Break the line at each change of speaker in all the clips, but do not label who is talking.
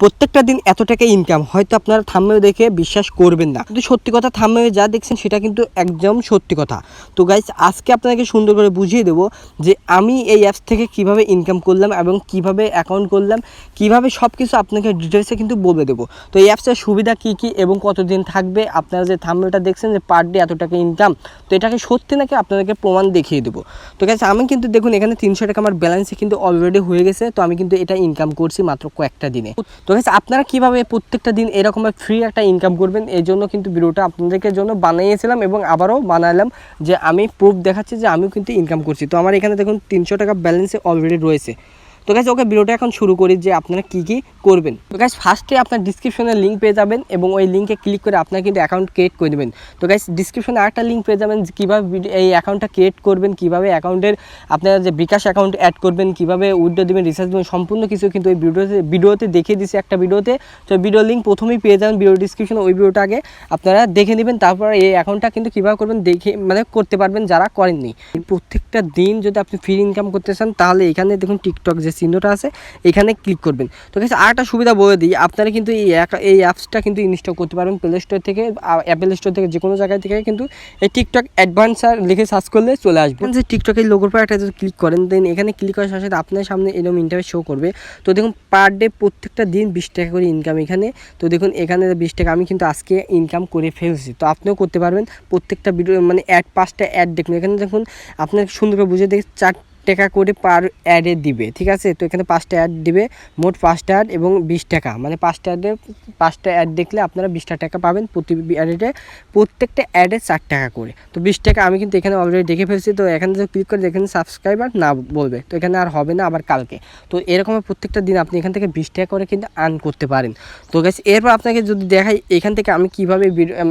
প্রত্যেকটা দিন এত টাকা ইনকাম হয়তো আপনারা থাম্বেল দেখে বিশ্বাস করবেন না। কিন্তু সত্যি কথা থাম্বেল যা দেখছেন সেটা কিন্তু একদম সত্যি কথা। তো গাইস আজকে আপনাকে সুন্দর করে বুঝিয়ে দেবো যে আমি এই অ্যাপস থেকে কীভাবে ইনকাম করলাম এবং কীভাবে অ্যাকাউন্ট করলাম, কীভাবে সব কিছু আপনাকে ডিটেলসে কিন্তু বলে দেবো। তো এই অ্যাপসের সুবিধা কী কী এবং কতদিন থাকবে? আপনারা যে থাম্বেলটা দেখছেন যে পার ডে এত টাকা ইনকাম তো এটাকে সত্যি নাকি আপনাদেরকে প্রমাণ দেখিয়ে দেবো। তো গাইস আমি কিন্তু দেখুন এখানে তিনশো টাকা আমার ব্যালেন্সে কিন্তু অলরেডি হয়ে গেছে, তো আমি কিন্তু এটা ইনকাম করছি মাত্র কয়েকটা দিনে। তো গাইস আপনারা কীভাবে প্রত্যেকটা দিন এরকমভাবে ফ্রি একটা ইনকাম করবেন? এই জন্য কিন্তু ভিডিওটা আপনাদেরকে জন্য বানিয়েছিলাম এবং আবারও বানালাম যে আমি প্রুফ দেখাচ্ছি যে আমিও কিন্তু ইনকাম করছি। তো আমার এখানে দেখুন তিনশো টাকা ব্যালেন্সে অলরেডি রয়েছে। তো গাছ ওকে ভিডিওটা এখন শুরু করি যে আপনারা কী কী করবেন। তো গাছ ফার্স্টে আপনার ডিসক্রিপশনে লিঙ্ক পেয়ে যাবেন এবং ওই লিঙ্কে ক্লিক করে আপনার কিন্তু অ্যাকাউন্ট ক্রিয়েট করে দেবেন। তো গাছ ডিসক্রিপশনে আরেকটা লিঙ্ক পেয়ে যাবেন কীভাবে এই অ্যাকাউন্টটা ক্রিয়েট করবেন, কীভাবে অ্যাকাউন্টের আপনারা যে বিকাশ অ্যাকাউন্ট অ্যাড করবেন, কীভাবে উইড্রো দেবেন রিসার্চ দেবেন, সম্পূর্ণ কিছু কিন্তু ওই ভিডিওতে ভিডিওতে দেখিয়ে দিচ্ছি একটা ভিডিওতে তো ভিডিও লিঙ্ক প্রথমেই পেয়ে যাবেন ভিডিও ডিসক্রিপশনে ওই ভিডিওটা আগে। আপনারা দেখে নেবেন, তারপর এই অ্যাকাউন্টটা কিন্তু কীভাবে করবেন, দেখে মানে করতে পারবেন যারা করেননি। প্রত্যেকটা দিন যদি আপনি ফ্রি ইনকাম করতে চান, তাহলে এখানে দেখুন টিকটক যে চিহ্নটা আছে, এখানে ক্লিক করবেন। তো কাছে আরেকটা সুবিধা বলে দিই, আপনারা কিন্তু এই এই অ্যাপসটা কিন্তু ইনস্টল করতে পারবেন প্লে স্টোর থেকে অ্যাপেল স্টোর থেকে যে কোনো জায়গায় থেকে কিন্তু এই টিকটক অ্যাডভান্সার লিখে সার্চ করলে চলে আসবে। যে টিকটকের লোগোর পর একটা যদি ক্লিক করেন দেন এখানে ক্লিক করার সাথে সাথে আপনার সামনে এরকম ইন্টারভিউ শো করবে। তো দেখুন পার ডে প্রত্যেকটা দিন বিশ টাকা করে ইনকাম এখানে। তো দেখুন, এখানে বিশ টাকা, আমি কিন্তু আজকে ইনকাম করে ফেলছি। তো আপনিও করতে পারবেন প্রত্যেকটা ভিডিও মানে অ্যাড পাঁচটা অ্যাড দেখুন। এখানে দেখুন, আপনার সুন্দর করে বুঝে দেখে চার টাকা করে পার অ্যাডে দিবে, ঠিক আছে? তো এখানে পাঁচটা অ্যাড দিবে, মোট পাঁচটা অ্যাড এবং বিশ টাকা। মানে পাঁচটা অ্যাডে পাঁচটা অ্যাড দেখলে আপনারা বিশটা টাকা পাবেন প্রতি অ্যাডে প্রত্যেকটা অ্যাডে চার টাকা করে। তো বিশ টাকা আমি কিন্তু এখানে অলরেডি দেখে ফেলছি, তো এখানে যদি ক্লিক করে দেখেন সাবস্ক্রাইবার না বলবে। তো এখানে আর হবে না আবার কালকে। তো এরকম প্রত্যেকটা দিন আপনি এখান থেকে বিশ টাকা করে কিন্তু আর্ন করতে পারেন। তো গেছে এরপর আপনাকে যদি দেখাই এখান থেকে আমি কীভাবে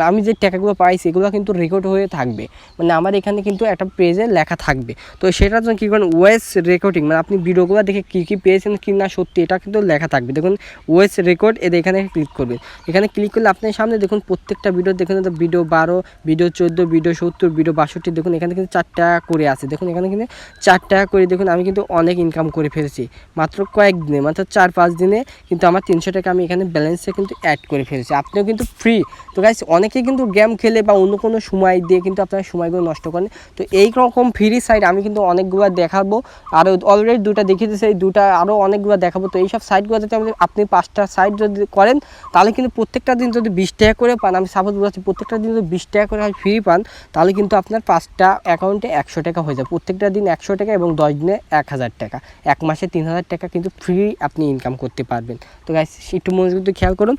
আমি যে টাকাগুলো পাই সেগুলো কিন্তু রেকর্ড হয়ে থাকবে। মানে আমার এখানে কিন্তু একটা পেজে লেখা থাকবে। তো সেটার জন্য কী করেন ওয়েস রেকর্ডিং মানে আপনি ভিডিওগুলো দেখে কী কী পেয়েছেন, কি না সত্যি, এটা কিন্তু লেখা থাকবে। দেখুন, ওয়েস রেকর্ড এদের এখানে ক্লিক করবেন এখানে ক্লিক করলে আপনার সামনে দেখুন প্রত্যেকটা ভিডিও দেখুন ভিডিও বারো ভিডিও চোদ্দ ভিডিও সত্তর ভিডিও বাষট্টি, দেখুন এখানে কিন্তু চার টাকা করে আছে। দেখুন এখানে কিন্তু চার টাকা করে, দেখুন আমি কিন্তু অনেক ইনকাম করে ফেলেছি। মাত্র কয়েক দিনে মাত্র চার পাঁচ দিনে কিন্তু আমার তিনশো টাকা আমি এখানে ব্যালেন্সে কিন্তু অ্যাড করে ফেলেছি। আপনিও কিন্তু ফ্রি তো গাইস অনেকেই কিন্তু গেম খেলে বা অন্য কোনো সময় দিয়ে কিন্তু আপনার সময়গুলো নষ্ট করেন। তো এই রকম ফ্রি সাইট আমি কিন্তু অনেকগুলো দেখাবো। আরও অলরেডি দুটা দেখিয়ে দিয়েছি, এই দুটা আরও অনেকগুলো দেখাবো। তো এইসব সাইটগুলো যদি আপনি পাঁচটা সাইট যদি করেন, তাহলে কিন্তু প্রত্যেকটা দিন যদি বিশ টাকা করে পান, আমি সাপোজ বলছি প্রত্যেকটা দিন যদি বিশ টাকা করে ফ্রি পান, তাহলে কিন্তু আপনার পাঁচটা অ্যাকাউন্টে একশো টাকা হয়ে যায় প্রত্যেকটা দিন একশো টাকা এবং দশ দিনে এক হাজার টাকা। এক মাসে তিন হাজার টাকা কিন্তু ফ্রি আপনি ইনকাম করতে পারবেন। তো গাইস একটু দিয়ে খেয়াল করুন।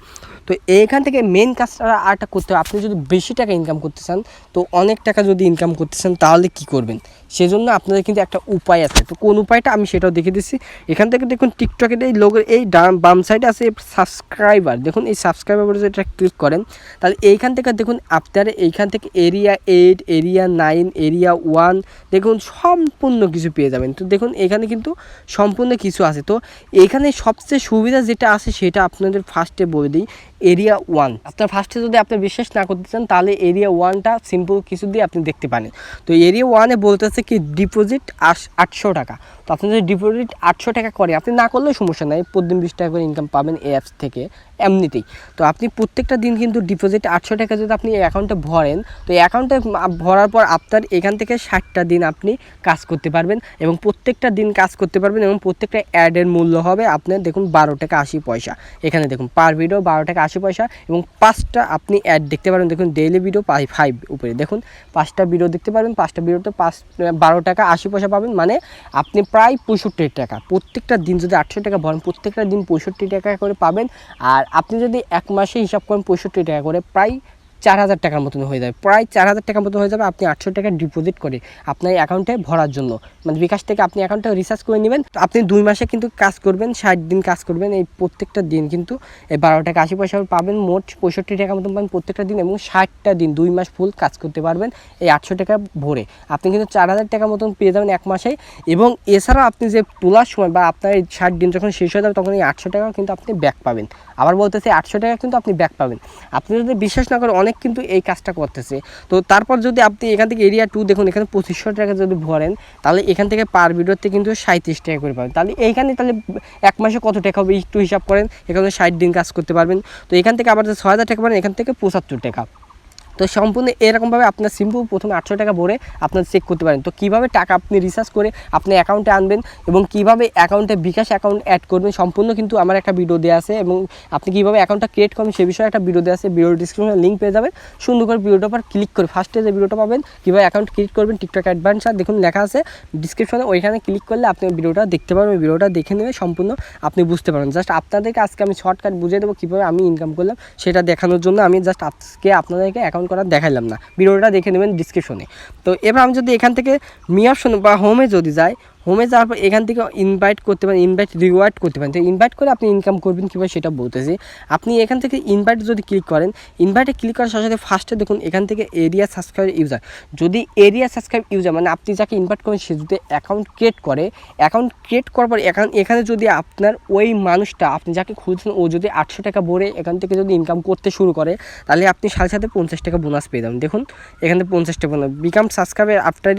তো এইখান থেকে মেন কাজটা আরটা করতে হবে। আপনি যদি বেশি টাকা ইনকাম করতে চান, তো অনেক টাকা যদি ইনকাম করতে চান, তাহলে কি করবেন? সেজন্য আপনাদের কিন্তু একটা উপায় আছে। তো কোন উপায়টা আমি সেটাও দেখে দিচ্ছি। এখান থেকে দেখুন টিকটকের এই লোকের এই বাম সাইডে আছে সাবস্ক্রাইবার দেখুন এই সাবস্ক্রাইবার যদি এটা ক্লিক করেন, তাহলে এইখান থেকে দেখুন আপনারা এইখান থেকে area eight area nine area one দেখুন সম্পূর্ণ কিছু পেয়ে যাবেন। তো দেখুন এখানে কিন্তু সম্পূর্ণ কিছু আছে। তো এখানে সবচেয়ে সুবিধা যেটা আছে সেটা আপনাদের ফার্স্টে বলে দিই। এরিয়া ওয়ান আপনার ফার্স্টে যদি আপনি বিশ্বাস না করতে চান, তাহলে এরিয়া ওয়ানটা সিম্পল কিছু দিয়ে আপনি দেখতে পারেন। তো এরিয়া ওয়ানে বলতেছে কি ডিপোজিট আটশো টাকা। তো আপনি যদি ডিপোজিট আটশো টাকা করে, আপনি না করলেও সমস্যা নাই প্রতিদিন বিশ টাকা করে ইনকাম পাবেন এই অ্যাপস থেকে। এমনিতেই। তো আপনি প্রত্যেকটা দিন কিন্তু ডিপোজিট আটশো টাকা যদি আপনি এই অ্যাকাউন্টে ভরেন, তো এই অ্যাকাউন্টে ভরার পর আপনার এখান থেকে ষাটটা দিন আপনি কাজ করতে পারবেন এবং প্রত্যেকটা দিন কাজ করতে পারবেন এবং প্রত্যেকটা অ্যাডের মূল্য হবে আপনার দেখুন বারো টাকা আশি পয়সা। এখানে দেখুন পার ভিডিও বারো টাকা আশি পয়সা এবং পাঁচটা আপনি অ্যাড দেখতে পারবেন, দেখুন ডেইলি ভিডিও পাই ফাইভ উপরে। দেখুন পাঁচটা ভিডিও দেখতে পারবেন, পাঁচটা ভিডিওতে পাঁচ বারো টাকা আশি পয়সা পাবেন মানে আপনি প্রায় পঁয়ষট্টি টাকা। প্রত্যেকটা দিন যদি আটশো টাকা ভরেন, প্রত্যেকটা দিন পঁয়ষট্টি টাকা করে পাবেন। আর আপনি যদি এক মাসে হিসাব করেন পঁয়ষট্টি টাকা করে প্রায় চার হাজার টাকার মতন হয়ে যাবে। প্রায় চার হাজার টাকার মতো হয়ে যাবে আপনি আটশো টাকা ডিপোজিট করে আপনার অ্যাকাউন্টে ভরার জন্য। মানে বিকাশ থেকে আপনি অ্যাকাউন্টে রিচার্জ করে নেবেন। আপনি দুই মাসে কিন্তু কাজ করবেন, ষাট দিন কাজ করবেন, এই প্রত্যেকটা দিন কিন্তু এই বারো টাকা, আশি পয়সা পাবেন, মোট পঁয়ষট্টি টাকার মতন পাবেন প্রত্যেকটা দিন এবং ষাটটা দিন, দুই মাস ফুল কাজ করতে পারবেন এই আটশো টাকা ভরে। আপনি কিন্তু চার হাজার টাকার মতন পেয়ে যাবেন এক মাসে এবং এছাড়াও আপনি যে তোলার সময় বা আপনার এই ষাট দিন যখন শেষ হয়ে যাবে তখন এই আটশো টাকা কিন্তু আপনি ব্যাক পাবেন। আবার বলতেছি আটশো টাকা কিন্তু আপনি ব্যাক পাবেন। আপনি যদি বিশ্বাস না করেন অনেক কিন্তু এই কাজটা করতেছে। তো তারপর যদি আপনি এখান থেকে এরিয়া টু দেখুন, এখানে পঁচিশশো টাকা যদি ভরেন, তাহলে এখান থেকে পার ভিডিওতে কিন্তু সাঁত্রিশ টাকা করে পাবেন। তাহলে এইখানে তাহলে এক মাসে কত টাকা হবে একটু হিসাব করেন, এখানে ষাট দিন কাজ করতে পারবেন। তো এখান থেকে আবার যে ছয় হাজার টাকা পাবেন এখান থেকে পঁচাত্তর টাকা। তো সম্পূর্ণ এরকমভাবে আপনার সিম্পল প্রথমে আটশো টাকা ভরে আপনার চেক করতে পারেন। তো কীভাবে টাকা আপনি রিচার্জ করে আপনি অ্যাকাউন্টে আনবেন এবং কীভাবে অ্যাকাউন্টে বিকাশ অ্যাকাউন্ট অ্যাড করবেন সম্পূর্ণ কিন্তু আমার একটা ভিডিও দেওয়া আছে এবং আপনি কীভাবে অ্যাকাউন্টটা ক্রিয়েট করবেন সে বিষয়ে একটা ভিডিও দেওয়া আছে। ভিডিও ডিসক্রিপশনে লিঙ্ক পেয়ে যাবেন। সুন্দর করে ভিডিওটার উপর ক্লিক করে ফার্স্টে যে ভিডিওটা পাবেন, কীভাবে অ্যাকাউন্ট ক্রিয়েট করবেন টিকটক অ্যাডভান্সার দেখুন লেখা আছে। ডিসক্রিপশনে ওইখানে ক্লিক করলে আপনি ভিডিওটা দেখতে পারবেন। ভিডিওটা দেখে নেবে সম্পূর্ণ আপনি বুঝতে পারবেন। জাস্ট আপনাদেরকে আজকে আমি শর্টকাট বুঝিয়ে দেবো কীভাবে আমি ইনকাম করলাম, সেটা দেখানোর জন্য আমি জাস্ট আজকে আপনাদেরকে অ্যাকাউন্ট করা দেখাইলাম না। ভিডিওটা দেখে নেবেন ডিসক্রিপশনে তো এবার আমি যদি এখান থেকে মিয়ার অপশন বা হোমে যদি যাই হোমে যাওয়ার পর এখান থেকে ইনভাইট করতে পারেন ইনভাইট রিওয়ার্ড করতে পারেন। তো ইনভাইট করে আপনি ইনকাম করবেন কীভাবে সেটা বলতেছি। আপনি এখান থেকে ইনভাইট যদি ক্লিক করেন ইনভাইটে ক্লিক করার সাথে সাথে ফার্স্টে দেখুন এখান থেকে এরিয়া সাবস্ক্রাইব ইউজার যদি এরিয়া সাবস্ক্রাইব ইউজার মানে আপনি যাকে ইনভাইট করেন, সে যদি অ্যাকাউন্ট ক্রিয়েট করে অ্যাকাউন্ট ক্রিয়েট করার পর এখান যদি আপনার ওই মানুষটা, আপনি যাকে খুঁজছেন, ও যদি আটশো টাকা ভরে এখান থেকে যদি ইনকাম করতে শুরু করে, তাহলে আপনি সাথে সাথে পঞ্চাশ টাকা বোনাস পেয়ে যাবেন। দেখুন, এখানে পঞ্চাশ টাকা bonus become subscriber after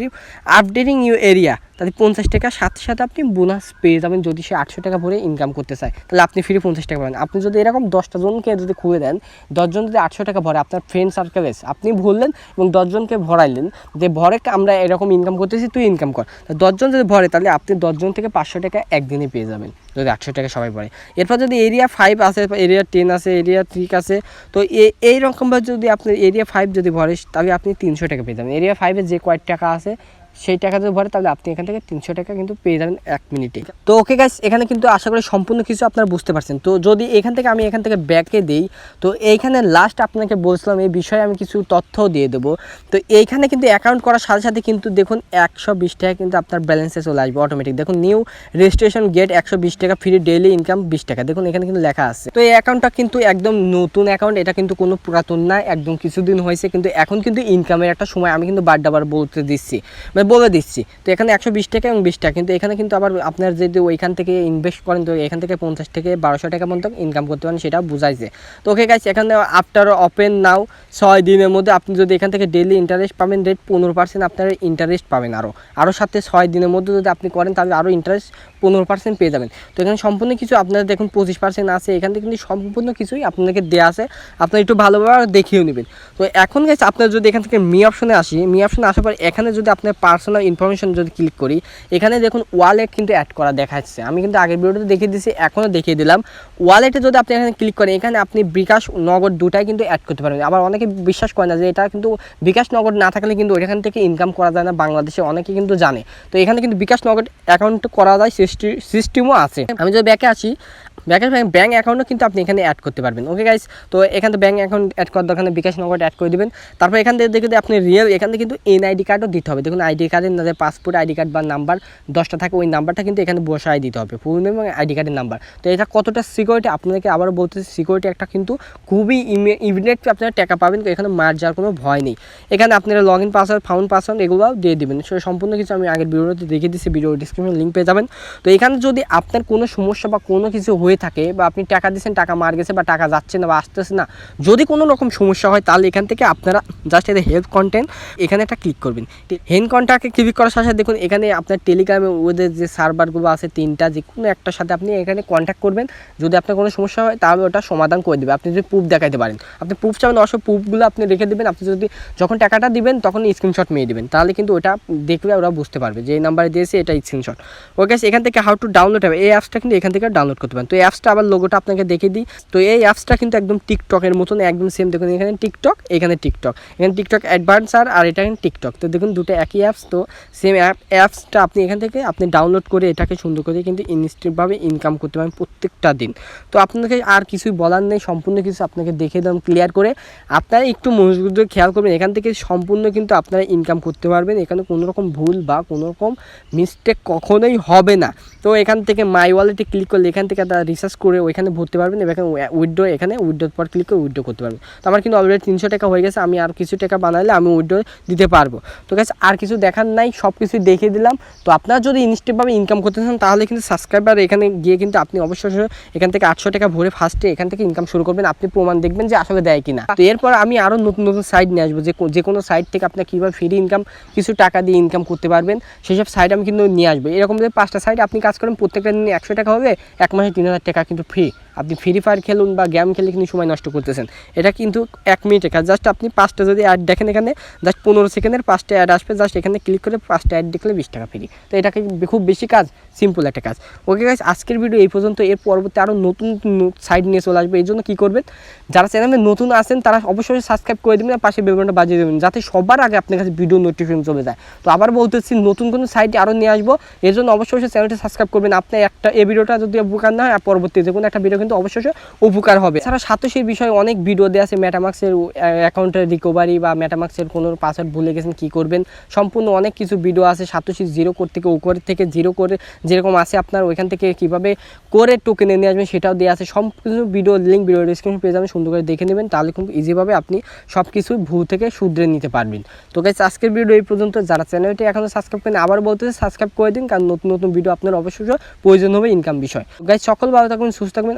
updating you area তাহলে পঞ্চাশ টাকা সাথে সাথে আপনি বোনাস পেয়ে যাবেন যদি সে আটশো টাকা ভরে ইনকাম করতে চায়। তাহলে আপনি ফ্রি পঞ্চাশ টাকা পাবেন। আপনি যদি এরকম দশটা জনকে যদি খুলে দেন, দশজন যদি আটশো টাকা ভরে, আপনার ফ্রেন্ড সার্কেল সার্কেলে আপনি ভরলেন এবং দশজনকে ভরাইলেন, যে ভরে আমরা এরকম ইনকাম করতেছি, তুই ইনকাম কর। দশজন যদি ভরে, তাহলে আপনি দশজন থেকে পাঁচশো টাকা একদিনে পেয়ে যাবেন, যদি আটশো টাকা সবাই ভরে। এরপর যদি এরিয়া ফাইভ আছে এরিয়া টেন আছে এরিয়া থ্রি আছে, তো এ- এইরকমভাবে যদি আপনি এরিয়া ফাইভ যদি ভরে, তাহলে আপনি তিনশো টাকা পেয়ে যাবেন। এরিয়া ফাইভে যে কয়েক টাকা আছে সেই টাকা যদি ভরে, তাহলে আপনি এখান থেকে তিনশো টাকা কিন্তু পেয়ে যাবেন এক মিনিটে। তো ওকে গাইস এখানে কিন্তু আশা করি সম্পূর্ণ কিছু আপনারা বুঝতে পারছেন। তো যদি এখান থেকে আমি এখান থেকে ব্যাকে দিই, তো এইখানে লাস্ট আপনাকে বলছিলাম এই বিষয়ে আমি কিছু তথ্য দিয়ে দেবো। তো এইখানে কিন্তু অ্যাকাউন্ট করার সাথে সাথে কিন্তু দেখুন একশো বিশ টাকা কিন্তু আপনার ব্যালেন্সে চলে আসবে অটোমেটিক দেখুন নিউ রেজিস্ট্রেশন গেট একশো বিশ টাকা ফ্রি ডেইলি ইনকাম বিশ টাকা। দেখুন এখানে কিন্তু লেখা আছে। তো এই অ্যাকাউন্টটা কিন্তু একদম নতুন অ্যাকাউন্ট এটা কিন্তু কোনো পুরাতন না, একদম কিছুদিন হয়েছে, কিন্তু এখন কিন্তু ইনকামের একটা সময় আমি কিন্তু বার ডাবার বলতে দিচ্ছি। মানে বলে দিচ্ছি। তো এখানে একশো বিশ টাকা এবং বিশ টাকা। কিন্তু এখানে কিন্তু আবার আপনার যদি ওইখান থেকে ইনভেস্ট করেন, তো এখান থেকে পঞ্চাশ থেকে বারোশো টাকা পর্যন্ত ইনকাম করতে পারেন সেটা বুঝাইছে। তো ওকে গাইছে এখানে আফটার ওপেন নাও ছয় দিনের মধ্যে আপনি যদি এখান থেকে ডেলি ইন্টারেস্ট পাবেন রেট পনেরো পার্সেন্ট আপনার ইন্টারেস্ট পাবেন আরও আরও সাথে ছয় দিনের মধ্যে যদি আপনি করেন, তাহলে আরও ইন্টারেস্ট পনেরো পার্সেন্ট পেয়ে যাবেন। তো এখানে সম্পূর্ণ কিছু আপনারা দেখুন, পঁচিশ পার্সেন্ট আছে। এখান থেকে কিন্তু সম্পূর্ণ কিছুই আপনাদেরকে দেওয়া আছে। আপনারা একটু ভালোভাবে দেখিয়েও নেবেন। তো এখন গেছে আপনার যদি এখান থেকে মি অপশনে আসি, মি অপশনে আসার পর এখানে যদি আপনার পার্সোনাল ইনফরমেশন যদি ক্লিক করি, এখানে দেখুন ওয়ালেট কিন্তু অ্যাড করা দেখাচ্ছে। আমি কিন্তু আগের ভিডিওতে দেখিয়ে দিয়েছি, এখনও দেখিয়ে দিলাম। ওয়ালেটে যদি আপনি এখানে ক্লিক করেন, এখানে আপনি বিকাশ নগদ দুটাই কিন্তু অ্যাড করতে পারবেন। আবার অনেকে বিশ্বাস করে না যে এটা কিন্তু বিকাশ নগদ না থাকলে কিন্তু এখান থেকে ইনকাম করা যায় না, বাংলাদেশে অনেকে কিন্তু জানে। তো এখানে কিন্তু বিকাশ নগদ অ্যাকাউন্ট করা যায় সিস্টেমও আছে। আমি যদি ব্যাকে আসি ব্যাকের ব্যাঙ্ক অ্যাকাউন্টও কিন্তু আপনি এখানে অ্যাড করতে পারবেন। ওকে গাইস তো এখানে ব্যাঙ্ক অ্যাকাউন্ট অ্যাড করার দরকার বিকাশ নগদ অ্যাড করে দিবেন। তারপর এখান থেকে দেখে আপনি রিয়েল এখান থেকে কিন্তু এনআইডি কার্ডও দিতে হবে। দেখুন আইডি কার্ডের না পাসপোর্ট আইডি কার্ড বা নাম্বার দশটা থাকে, ওই নাম্বারটা কিন্তু এখানে বসায় দিতে হবে ফুল নেম এবং আইডি কার্ডের নাম্বার তো এটা কতটা সিকিউরিটি আপনাদেরকে আবারও বলতেছি সিকিউরিটি একটা কিন্তু খুবই ইমিডিয়েট আপনারা টাকা পাবেন এখানে মার যাওয়ার কোনো ভয় নেই। এখানে আপনারা log in password found password এগুলো দিয়ে দেবেন। সো সম্পূর্ণ কিছু আমি আগের ভিডিওতে দেখিয়ে দিচ্ছি ভিডিও ডিসক্রিপশন লিঙ্ক পেয়ে যাবেন। তো এখানে যদি আপনার কোনো সমস্যা বা কোনো কিছু হয়ে থাকে বা আপনি টাকা দিচ্ছেন টাকা মার গেছে বা টাকা যাচ্ছে না বা আসতেছে না, যদি কোনো রকম সমস্যা হয়, তাহলে এখান থেকে আপনারা জাস্ট এদের হেল্প কন্টেন্ট এখানে একটা ক্লিক করবেন। হেন কন্ট্যাক্টে ক্লিক করার সাথে দেখুন, এখানে আপনার টেলিগ্রামে ওদের যে সার্ভারগুলো আছে, তিনটা, যে কোনো একটার সাথে আপনি এখানে কন্ট্যাক্ট করবেন। যদি আপনার কোনো সমস্যা হয়, তাহলে ওটা সমাধান করে দেবে। আপনি যদি প্রুফ দেখাতে পারেন। আপনি প্রুফ চাবেন, অবশ্যই প্রুফগুলো আপনি রেখে দেবেন। আপনি যদি যখন টাকাটা দিবেন, তখন স্ক্রিনশট মেয়ে দেবেন। তাহলে কিন্তু ওটা দেখবে ওরা বুঝতে পারবে যে এই নাম্বারে দিয়েছে এটা স্ক্রিনশট ওকে এখান থেকে হাউ টু ডাউনলোড হবে এই অ্যাপসটা কিন্তু এখান থেকে ডাউনলোড করতে পারেন। তো এই অ্যাপসটা আবার লোগোটা আপনাকে দেখিয়ে দিই। তো এই অ্যাপসটা কিন্তু একদম টিকটকের মতন, একদম সেম দেখুন, এখানে টিকটক এখানে টিকটক এখানে টিকটক অ্যাডভান্সার আর এটা টিকটক তো দেখুন, দুটো একই অ্যাপস তো সেম অ্যাপ অ্যাপসটা আপনি এখান থেকে আপনি ডাউনলোড করে এটাকে সুন্দর করে কিন্তু ইনস্ট্যান্টভাবে ইনকাম করতে পারেন প্রত্যেকটা দিন। তো আপনাকে আর কিছুই বলার নেই, সম্পূর্ণ কিছু আপনাকে দেখে দিলাম ক্লিয়ার করে আপনারা একটু মনোযোগ খেয়াল করবেন, এখান থেকে সম্পূর্ণ কিন্তু আপনারা ইনকাম করতে পারবেন। এখানে কোনো রকম ভুল বা কোনো রকম মিস্টেক কখনোই হবে না। তো এখান থেকে মাই ওয়ালেটে ক্লিক করলে এখান থেকে আপনারা রিসার্চ করে ওইখানে ভরতে পারবেন এবং উইড্রো এখানে উইড্রোর পর ক্লিক করে উইড্রো করতে পারবেন। তো আমার কিন্তু অলরেডি তিনশো টাকা হয়ে গেছে, আমি আর কিছু টাকা বানালে আমি উইড্রো দিতে পারব। তো গাছ আর কিছু দেখার নাই সব কিছুই দেখিয়ে দিলাম। তো আপনারা যদি ইনস্টেভাবে ইনকাম করতে চান, তাহলে কিন্তু সাবস্ক্রাইবার এখানে গিয়ে কিন্তু আপনি অবশ্যই এখান থেকে আটশো টাকা ভরে ফার্স্টে এখান থেকে ইনকাম শুরু করবেন। আপনি প্রমাণ দেখবেন যে আসলে দেয় কিনা। তো এরপর আমি আরও নতুন নতুন সাইট নিয়ে আসব। যে যে কোনো সাইট থেকে আপনার কীভাবে ফ্রি ইনকাম কিছু টাকা দিয়ে ইনকাম করতে পারবেন সেসব সাইট আমি কিন্তু নিয়ে আসব। এরকম যে পাঁচটা সাইট আপনি কাজ করেন, প্রত্যেকটা দিন একশো টাকা হবে, এক মাসে তিন হাজার টাকা কিন্তু ফ্রি আপনি ফ্রি ফায়ার খেলুন বা গেম খেলে কিন্তু সময় নষ্ট করতেছেন। এটা কিন্তু এক মিনিটের কাজ জাস্ট আপনি পাঁচটা যদি অ্যাড দেখেন এখানে জাস্ট পনেরো সেকেন্ডের পাঁচটা অ্যাড আসবে জাস্ট এখানে ক্লিক করে পাঁচটা অ্যাড দেখলে বিশ টাকা ফ্রি তো এটা খুব বেশি কাজ? সিম্পল একটা কাজ। ওকে গাইজ আজকের ভিডিও এই পর্যন্ত। এর পরবর্তী আরও নতুন সাইড নিয়ে চলে আসবে। এই জন্য কী করবেন? যারা চ্যানেলে নতুন আসেন তারা অবশ্যই সাবস্ক্রাইব করে দেবেন আর পাশে বেলবনটা বাজিয়ে দেবেন, যাতে সবার আগে আপনার কাছে ভিডিও নোটিফিকেশন চলে যায়। তো আবার বলতেছি, নতুন কোনো সাইটে আরও নিয়ে আসব। এর জন্য অবশ্যই চ্যানেলটি সাবস্ক্রাইব করবেন। আপনার একটা এই ভিডিওটা যদি উপকার না হয় পরবর্তী যে কোনো একটা ভিডিও অবশ্যই অবশ্যই উপকার হবে। এছাড়া সাতোশির বিষয়ে অনেক ভিডিও দেওয়া আছে মেটামাক্সের অ্যাকাউন্টের রিকভারি বা মেটামাক্সের কোনো পাসওয়ার্ড ভুলে গেছেন, কী করবেন? সম্পূর্ণ অনেক কিছু ভিডিও আছে সাতোশি জিরো কোড থেকে, উপরে থেকে জিরো করে যেরকম আছে আপনার, ওইখান থেকে কীভাবে করে টোকেনে নিয়ে আসবেন সেটাও দেওয়া আছে। সম্পূর্ণ ভিডিও লিঙ্ক ভিডিও ডিসক্রিপশন পেয়ে যাবেন সুন্দর করে দেখে নেবেন, তাহলে কিন্তু ইজিভাবে আপনি সব কিছু ভুল থেকে শুধরে নিতে পারবেন। তো গাইজ আজকের ভিডিও এই পর্যন্ত। যারা চ্যানেলটি এখনও সাবস্ক্রাইব করেন আবার বলতে সাবস্ক্রাইব করে দিন, কারণ নতুন নতুন ভিডিও আপনার অবশ্যই প্রয়োজন হবে ইনকাম বিষয়। গাইজ সকল ভালো থাকবেন, সুস্থ থাকবেন